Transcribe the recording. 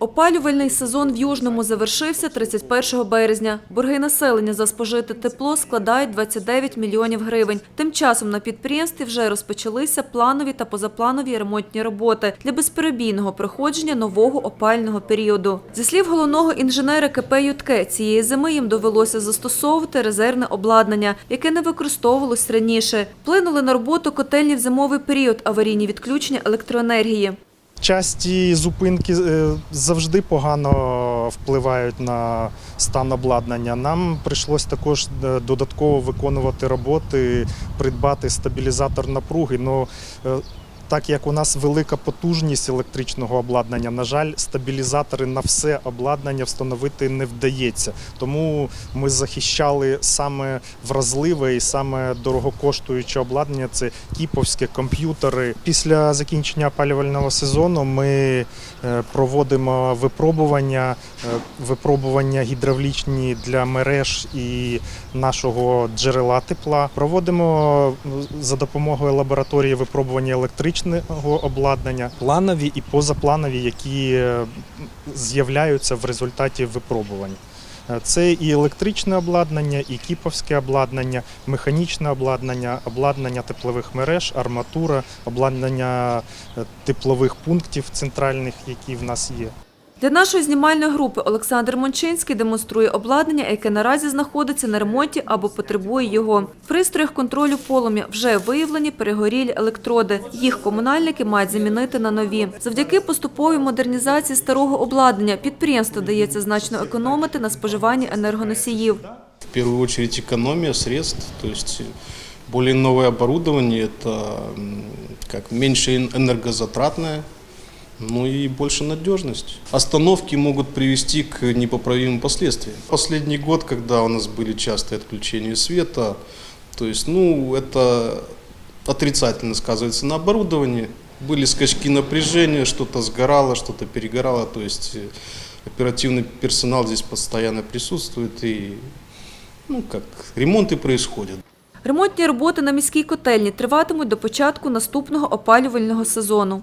Опалювальний сезон в Южному завершився 31 березня. Борги населення за спожите тепло складають 29 мільйонів гривень. Тим часом на підприємстві вже розпочалися планові та позапланові ремонтні роботи для безперебійного проходження нового опального періоду. Зі слів головного інженера КП «Ютке», цієї зими їм довелося застосовувати резервне обладнання, яке не використовувалось раніше. Вплинули на роботу котельні в зимовий період аварійні відключення електроенергії. Часті зупинки е, завжди погано впливають на стан обладнання. Нам прийшлось також е, додатково виконувати роботи, придбати стабілізатор напруги. Ну, е, так як у нас велика потужність електричного обладнання, на жаль, стабілізатори на все обладнання встановити не вдається. Тому ми захищали саме вразливе і саме дорогокоштуюче обладнання це кіповські комп'ютери. Після закінчення опалювального сезону ми е, проводимо випробування, е, випробування гідравлічні для мереж і нашого джерела тепла. Проводимо за допомогою лабораторії випробування електричного обладнання, планові і позапланові, які е, з'являються в результаті випробувань. Е, Це і електричне обладнання, і кіповське обладнання, механічне обладнання, обладнання теплових мереж, арматура, обладнання е, теплових пунктів центральних, які в нас є. Для нашої знімальної групи Олександр Мончинський демонструє обладнання, яке наразі знаходиться на ремонті або потребує його. В пристроях контролю полум'я вже виявлені перегорілі електроди. Їх комунальники мають замінити на нові. Завдяки поступовій модернізації старого обладнання підприємству дається значно економити на споживанні енергоносіїв. В первую очередь экономия средств, то есть более новое оборудование, это м, как меньше эн- энергозатратное, ну и больше надежность. Остановки могут привести к непоправимым последствиям. Последний год, когда у нас были частые отключения света, то есть, ну, это отрицательно сказывается на оборудовании. Были скачки напряжения, что-то сгорало, что-то перегорало, то есть э, оперативный персонал здесь постоянно присутствует и ну, как ремонты происходят. Ремонтні роботи на міській котельні триватимуть до початку наступного опалювального сезону.